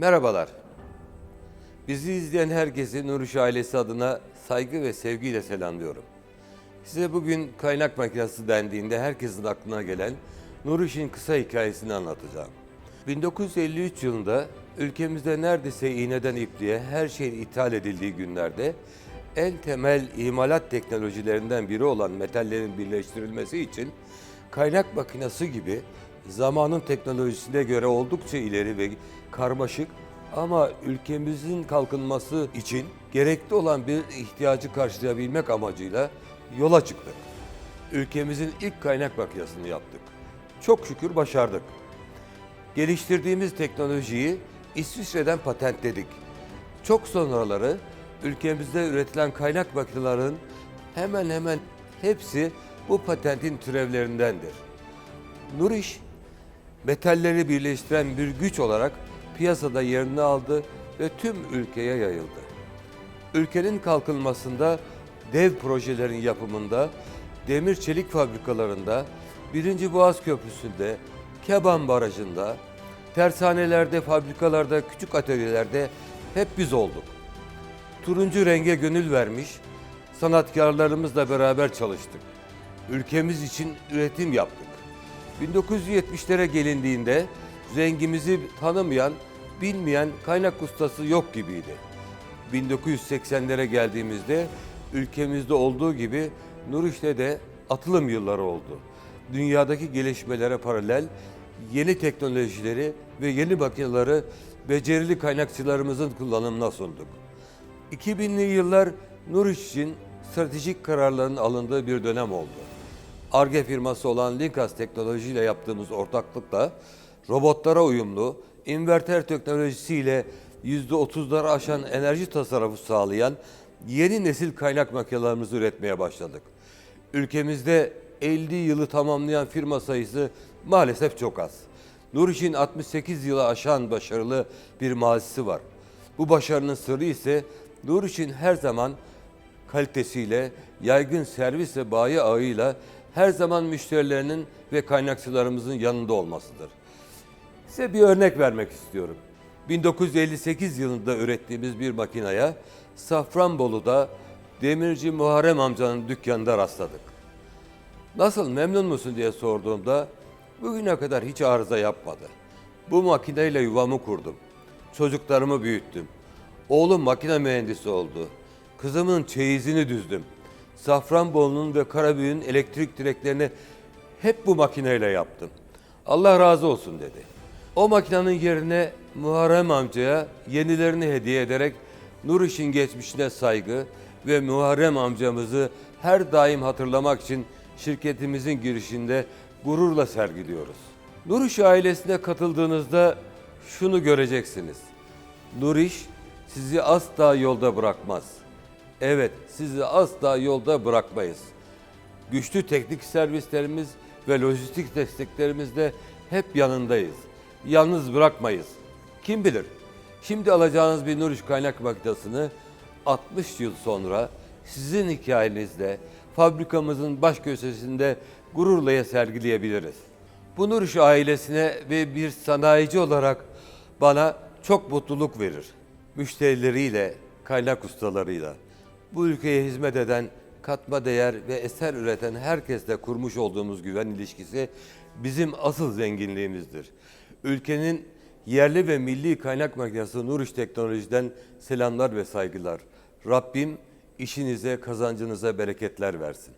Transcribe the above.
Merhabalar. Bizi izleyen herkesi Nuruş ailesi adına saygı ve sevgiyle selamlıyorum. Size bugün kaynak makinesi dendiğinde herkesin aklına gelen Nuruş'un kısa hikayesini anlatacağım. 1953 yılında ülkemizde neredeyse iğneden ipliğe her şeyin ithal edildiği günlerde en temel imalat teknolojilerinden biri olan metallerin birleştirilmesi için kaynak makinesi gibi zamanın teknolojisine göre oldukça ileri ve karmaşık ama ülkemizin kalkınması için gerekli olan bir ihtiyacı karşılayabilmek amacıyla yola çıktık. Ülkemizin ilk kaynak makinesini yaptık. Çok şükür başardık. Geliştirdiğimiz teknolojiyi İsviçre'den patentledik. Çok sonraları ülkemizde üretilen kaynak makinelerinin hemen hemen hepsi bu patentin türevlerindendir. Nuriş, metalleri birleştiren bir güç olarak piyasada yerini aldı ve tüm ülkeye yayıldı. Ülkenin kalkınmasında, dev projelerin yapımında, demir çelik fabrikalarında, 1. Boğaz Köprüsü'nde, Keban Barajı'nda, tersanelerde, fabrikalarda, küçük atölyelerde hep biz olduk. Turuncu renge gönül vermiş, sanatkarlarımızla beraber çalıştık. Ülkemiz için üretim yaptık. 1970'lere gelindiğinde rengimizi tanımayan, bilmeyen kaynak ustası yok gibiydi. 1980'lere geldiğimizde ülkemizde olduğu gibi Nuriş'te de atılım yılları oldu. Dünyadaki gelişmelere paralel yeni teknolojileri ve yeni makineleri becerili kaynakçılarımızın kullanımına sunduk. 2000'li yıllar Nuriş için stratejik kararların alındığı bir dönem oldu. ARGE firması olan Linkas Teknoloji ile yaptığımız ortaklıkla robotlara uyumlu, inverter teknolojisiyle %30'ları aşan enerji tasarrufu sağlayan yeni nesil kaynak makinelerimizi üretmeye başladık. Ülkemizde 50 yılı tamamlayan firma sayısı maalesef çok az. Nuriş'in 68 yılı aşan başarılı bir mazisi var. Bu başarının sırrı ise Nuriş'in her zaman kalitesiyle, yaygın servis ve bayi ağıyla her zaman müşterilerinin ve kaynakçılarımızın yanında olmasıdır. Size bir örnek vermek istiyorum. 1958 yılında ürettiğimiz bir makinaya Safranbolu'da demirci Muharrem amcanın dükkanında rastladık. Nasıl memnun musun diye sorduğumda bugüne kadar hiç arıza yapmadı. Bu makineyle yuvamı kurdum. Çocuklarımı büyüttüm. Oğlum makine mühendisi oldu. Kızımın çeyizini düzdüm. Safranbolu'nun ve Karabüyük'ün elektrik direklerini hep bu makineyle yaptım. Allah razı olsun dedi. O makinenin yerine Muharrem amcaya yenilerini hediye ederek Nur İş'in geçmişine saygı ve Muharrem amcamızı her daim hatırlamak için şirketimizin girişinde gururla sergiliyoruz. Nur İş ailesine katıldığınızda şunu göreceksiniz. Nur İş sizi asla yolda bırakmaz. Evet, sizi asla yolda bırakmayız. Güçlü teknik servislerimiz ve lojistik desteklerimizle hep yanındayız. Yalnız bırakmayız. Kim bilir? Şimdi alacağınız bir Nuriş kaynak makinesini 60 yıl sonra sizin hikayenizde fabrikamızın baş köşesinde gururla sergileyebiliriz. Bu Nuriş ailesine ve bir sanayici olarak bana çok mutluluk verir. Müşterileriyle, kaynak ustalarıyla, bu ülkeye hizmet eden, katma değer ve eser üreten herkesle kurmuş olduğumuz güven ilişkisi bizim asıl zenginliğimizdir. Ülkenin yerli ve milli kaynak makinesi Nuriş Teknoloji'den selamlar ve saygılar. Rabbim işinize, kazancınıza bereketler versin.